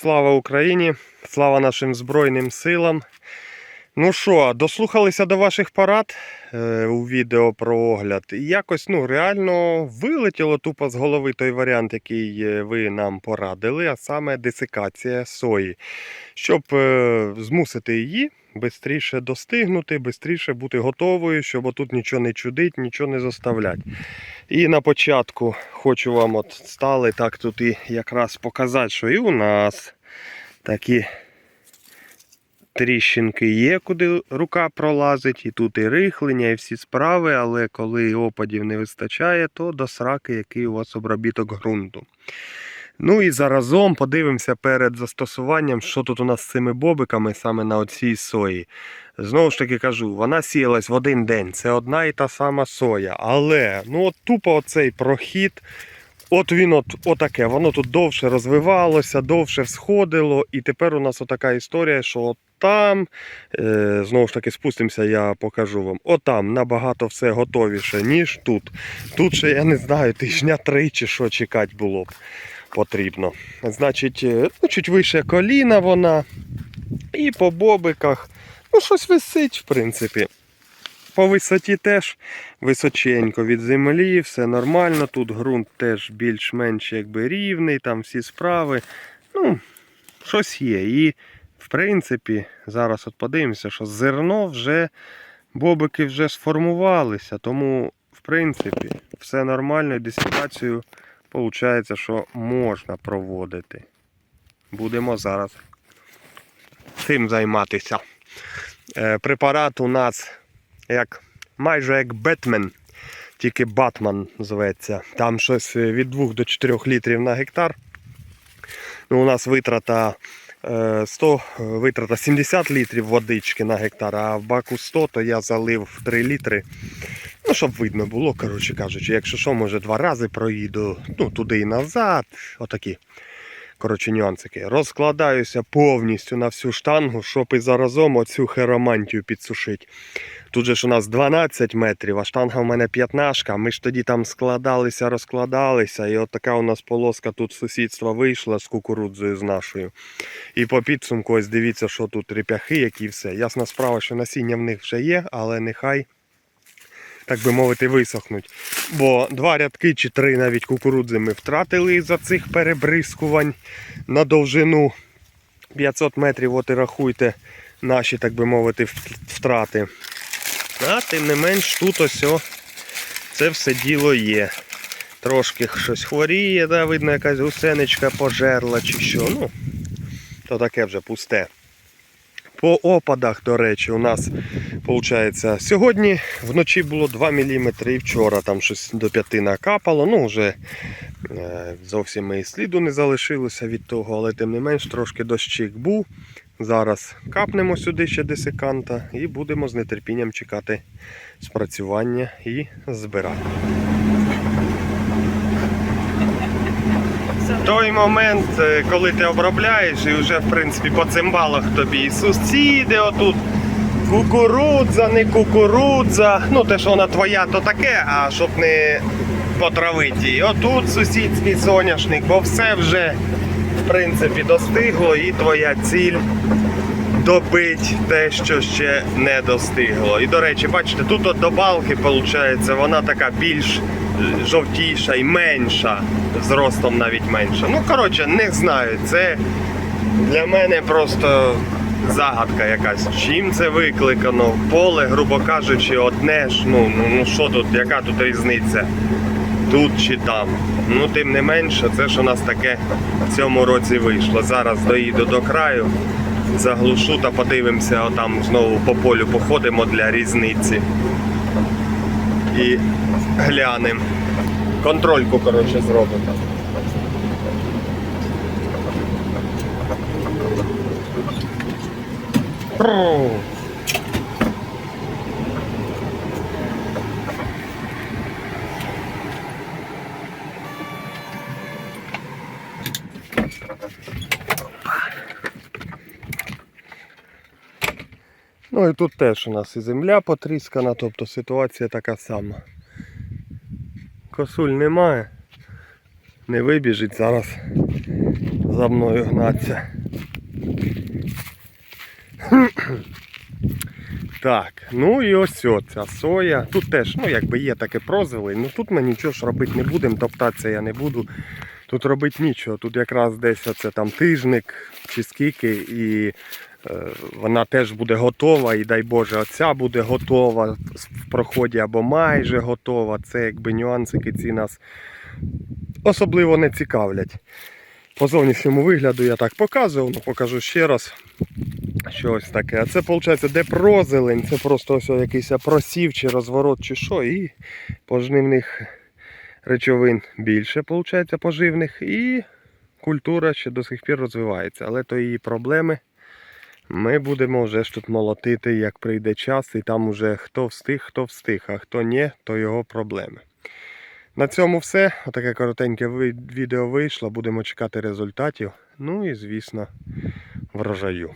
Слава Україні! Слава нашим Збройним силам! Ну що, дослухалися до ваших порад е, у відео про огляд. І якось ну, реально вилетіло тупо з голови той варіант, який е, ви нам порадили, а саме десикація сої. Щоб е, змусити її швидше достигнути, швидше бути готовою, щоб отут нічого не чудить, нічого не заставлять. І на початку хочу вам от стали так тут і якраз показати, що і у нас такі тріщинки є, куди рука пролазить, і тут і рихлення, і всі справи, але коли опадів не вистачає, то до сраки, який у вас обробіток ґрунту. Ну і заразом подивимося перед застосуванням, що тут у нас з цими бобиками саме на оцій сої. Знову ж таки кажу, вона сіялась в один день. Це одна і та сама соя. Але ну от тупо оцей прохід. От він от отаке, воно тут довше розвивалося, довше всходило, і тепер у нас отака історія, що от там, е, знову ж таки, спустимося, я покажу вам. Отам набагато все готовіше, ніж тут. Тут ще, я не знаю, тижня три чи що чекати було б потрібно. Значить, е, ну, чуть вище коліна вона. І по бобиках. Ну, щось висить, в принципі. По висоті теж височенько від землі, все нормально. Тут ґрунт теж більш-менш якби рівний, там всі справи. Ну, щось є. І, в принципі, зараз от подивимося, що зерно вже, бобики вже сформувалися. Тому, в принципі, все нормально десикацію виходить, що можна проводити. Будемо зараз цим займатися. Е, Препарат у нас як майже як Бетмен, тільки Батман зветься. Там щось від 2 до 4 літрів на гектар. Ну, у нас витрата е, 100, витрата 70 літрів водички на гектар, а в баку 100, то я залив 3 літри. Ну, щоб видно було, коротше кажучи, якщо що, може два рази проїду, ну, туди і назад. Отакі. Коротше, нюансики. Розкладаюся повністю на всю штангу, щоб і заразом оцю херомантію підсушити. Тут же ж у нас 12 метрів, а штанга в мене 15. Ми ж тоді там складалися, розкладалися. І от така у нас полоска тут сусідства вийшла з кукурудзою з нашою. І по підсумку, ось дивіться, що тут реп'яхи, які все. Ясна справа, що насіння в них вже є, але нехай. Так би мовити, висохнуть. Бо два рядки чи три навіть кукурудзи ми втратили із-за цих перебризкувань на довжину 500 метрів. От і рахуйте наші, так би мовити, втрати. А тим не менш тут ось о, це все діло є. Трошки щось хворіє, да, видно, якась гусеничка пожерла чи що. Ну, то таке вже пусте. По опадах, до речі, у нас виходить, сьогодні вночі було 2 мм і вчора там щось до 5 накапало. Ну, вже е, зовсім і сліду не залишилося від того, але тим не менш трошки дощик був. Зараз капнемо сюди ще десиканта і будемо з нетерпінням чекати спрацювання і збирання. Той момент, е, коли ти обробляєш, і вже в принципі по цимбалах тобі і сусіди отут. Кукурудза, не кукурудза. Ну, те, що вона твоя, то таке, а щоб не потравити її. Отут сусідський соняшник, бо все вже в принципі достигло і твоя ціль добить те, що ще не достигло. І до речі, бачите, тут от до балки виходить, вона така більш жовтіша і менша, зростом навіть менша. Ну, коротше, не знаю. Це для мене просто загадка якась. Чим це викликано? Поле, грубо кажучи, одне ж. Ну, ну, ну що тут, яка тут різниця? Тут чи там. Ну, тим не менше, це ж у нас таке в цьому році вийшло. Зараз доїду до краю, заглушу та подивимося, отам знову по полю походимо для різниці. І глянемо. Контрольку, коротше, зробимо. Пру. Ну і тут теж у нас і земля потріскана, тобто ситуація така сама. Косуль немає, не вибіжить, зараз за мною гнаться. Так, ну і ось ця соя. Тут теж, ну якби є таке прозелень, ну тут ми нічого ж робити не будемо, топтатися я не буду. Тут робити нічого. Тут якраз десь оце там тижник чи скільки, і вона теж буде готова, і дай Боже, оця буде готова в проході або майже готова. Це якби нюансики ці нас особливо не цікавлять. По зовнішньому вигляду я так показував, ну покажу ще раз. Що ось таке. А це виходить, де прозелень, це просто ось якийсь просів чи розворот, чи що, і пожнивних речовин більше, виходить, поживних, і культура ще до сих пір розвивається. Але то її проблеми ми будемо вже ж тут молотити, як прийде час, і там уже хто встиг, хто встиг, а хто ні, то його проблеми. На цьому все. Отаке коротеньке відео вийшло. Будемо чекати результатів. Ну і, звісно, врожаю.